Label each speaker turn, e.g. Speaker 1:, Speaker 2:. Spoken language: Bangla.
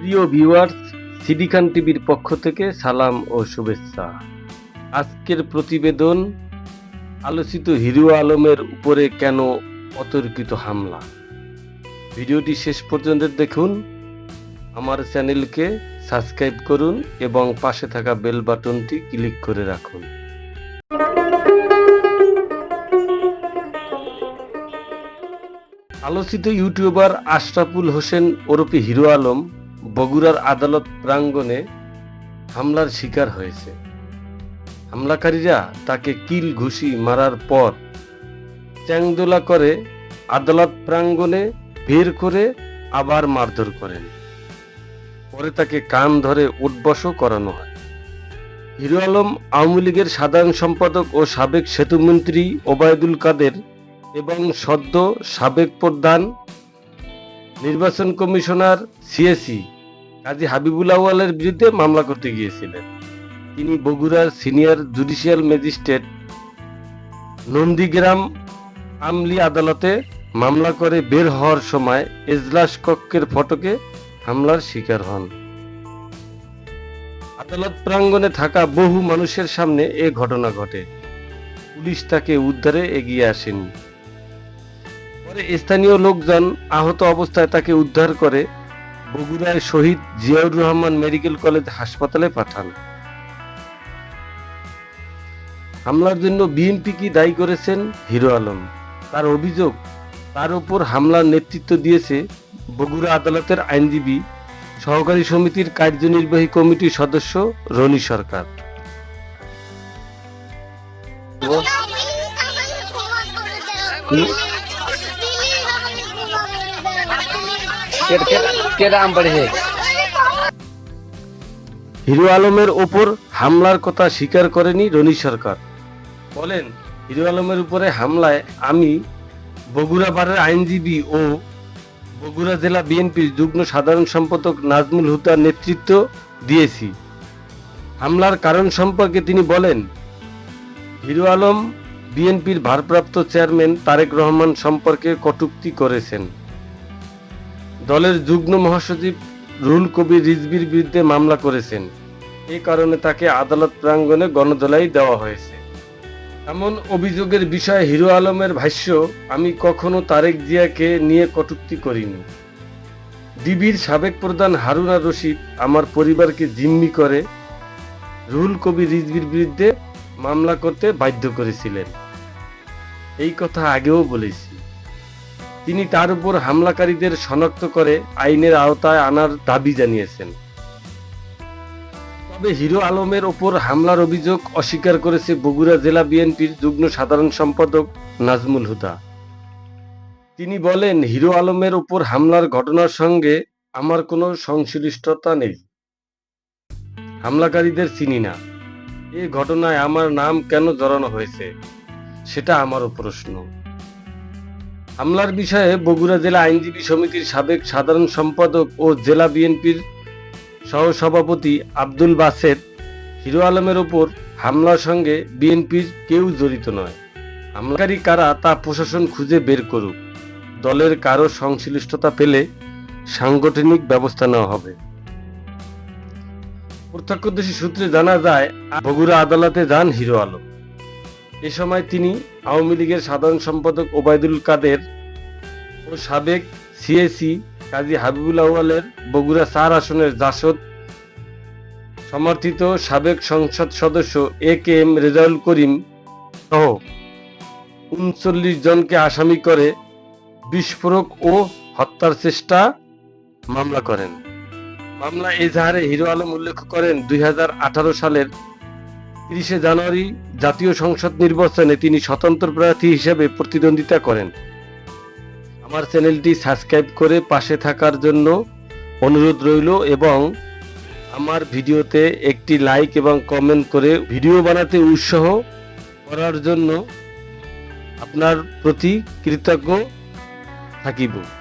Speaker 1: প্রিয় ভিউয়ার্স সিডি খান টিভির পক্ষ থেকে সালাম ও শুভেচ্ছা আজকের প্রতিবেদন আলোচিত হিরো আলমের উপরে কেন অতর্কিত হামলা ভিডিওটি শেষ পর্যন্ত দেখুন আমার চ্যানেলকে সাবস্ক্রাইব করুন এবং পাশে থাকা বেল বাটনটি ক্লিক করে রাখুন আলোচিত ইউটিউবার আশরাফুল হোসেন ওরফে হিরো আলম বগুড়ার আদালত প্রাঙ্গণে হামলার শিকার হয়েছে হামলাকারীরা তাকে কিল ঘুষি মারার পর চ্যাংদোলা করে আদালত প্রাঙ্গণে বের করে আবার মারধর করেন পরে তাকে কান ধরে উঠবস করানো হয় হিরো আলম আওয়ামী লীগের সাধারণ সম্পাদক ও সাবেক সেতুমন্ত্রী ওবায়দুল কাদের এবং সদ্য সাবেক প্রধান নির্বাচন কমিশনার সিএসি কাজী হাবিবুল আওয়ালের বিরুদ্ধে মামলা করতে গিয়েছিলেন তিনি বগুড়ার সিনিয়র জুডিশিয়াল ম্যাজিস্ট্রেট নন্দীগ্রাম আমলি আদালতে মামলা করে বের হওয়ার সময় এজলাস কক্ষের ফটকে হামলার শিকার হন আদালত প্রাঙ্গণে থাকা বহু মানুষের সামনে এ ঘটনা ঘটে পুলিশ তাকে উদ্ধারে এগিয়ে আসেনি স্থানীয় লোকজন আহত অবস্থায় তাকে উদ্ধার করে বগুড়ায় শহীদ জিয়াউর রহমান মেডিকেল কলেজ হাসপাতালে পাঠান হামলার জন্য বিএনপি কি দায়ী করেছেন হিরো আলম তার অভিযোগ তার ওপর হামলার নেতৃত্ব দিয়েছে বগুড়া আদালতের আইনজীবী সহকারী সমিতির কার্যনির্বাহী কমিটির সদস্য রনি সরকার Yeah. হ্যাঁ। হিরো আলমের ওপর হামলার কথা স্বীকার করেনি রনি সরকার বলেন হিরো আলমের উপরে হামলায় আমি বগুড়া আইনজীবী ও বগুড়া জেলা বিএনপির যুগ্ম সাধারণ সম্পাদক নাজমুল হুতার নেতৃত্ব দিয়েছি হামলার কারণ সম্পর্কে তিনি বলেন হিরো আলম বিএনপির ভারপ্রাপ্ত চেয়ারম্যান তারেক রহমান সম্পর্কে কটুক্তি করেছেন দলের যুগ্ম মহাসচিব রুল কবির রিজবির বিরুদ্ধে মামলা করেছেন এ কারণে তাকে আদালত প্রাঙ্গণে গণদোলাই দেওয়া হয়েছে এমন অভিযোগের বিষয়ে হিরো আলমের ভাষ্য আমি কখনো তারেক জিয়াকে নিয়ে কটুক্তি করিনি ডিবির সাবেক প্রধান হারুনা রশিদ আমার পরিবারকে জিম্মি করে রুহুল কবি রিজবির বিরুদ্ধে মামলা করতে বাধ্য করেছিলেন এই কথা আগেও বলেছি তিনি তার উপর হামলাকারীদের শনাক্ত করে আইনের আওতায় আনার দাবি জানিয়েছেন তবে হিরো আলমের ওপর হামলার অভিযোগ অস্বীকার করেছে বগুড়া জেলা বিএনপির যুগ্ম সাধারণ সম্পাদক নাজমুল হুদা তিনি বলেন হিরো আলমের ওপর হামলার ঘটনার সঙ্গে আমার কোনো সংশ্লিষ্টতা নেই হামলাকারীদের চিনি না এ ঘটনায় আমার নাম কেন জড়ানো হয়েছে সেটা আমারও প্রশ্ন হামলার বিষয়ে বগুড়া জেলা আইনজীবী সমিতির সাবেক সাধারণ সম্পাদক ও জেলা বিএনপির সহসভাপতি আব্দুল বাসের হিরো আলমের ওপর হামলার সঙ্গে বিএনপির কেউ জড়িত নয় হামলাকারী কারা তা প্রশাসন খুঁজে বের করুক দলের কারো সংশ্লিষ্টতা পেলে সাংগঠনিক ব্যবস্থা নেওয়া হবে প্রত্যক্ষদর্শী সূত্রে জানা যায় বগুড়া আদালতে যান হিরো আলম এ সময় তিনি আওয়ামী লীগের সাধারণ সম্পাদক ওবায়দুল কাদের ও সাবেক সিএসি কাজী হাবিবুল আউয়ালের বগুড়া চার আসনের জাসদ সমর্থিত সাবেক সংসদ সদস্য এ কে এম রেজাউল করিম সহ উনচল্লিশ জনকে আসামি করে বিস্ফোরক ও হত্যার চেষ্টা মামলা করেন মামলা এজাহারে হিরো আলম উল্লেখ করেন দুই সালের তিরিশে জানুয়ারি জাতীয় সংসদ নির্বাচনে তিনি স্বতন্ত্র প্রার্থী হিসেবে প্রতিদ্বন্দ্বিতা করেন আমার চ্যানেলটি সাবস্ক্রাইব করে পাশে থাকার জন্য অনুরোধ রইল এবং আমার ভিডিওতে একটি লাইক এবং কমেন্ট করে ভিডিও বানাতে উৎসাহ করার জন্য আপনার প্রতি কৃতজ্ঞ থাকিব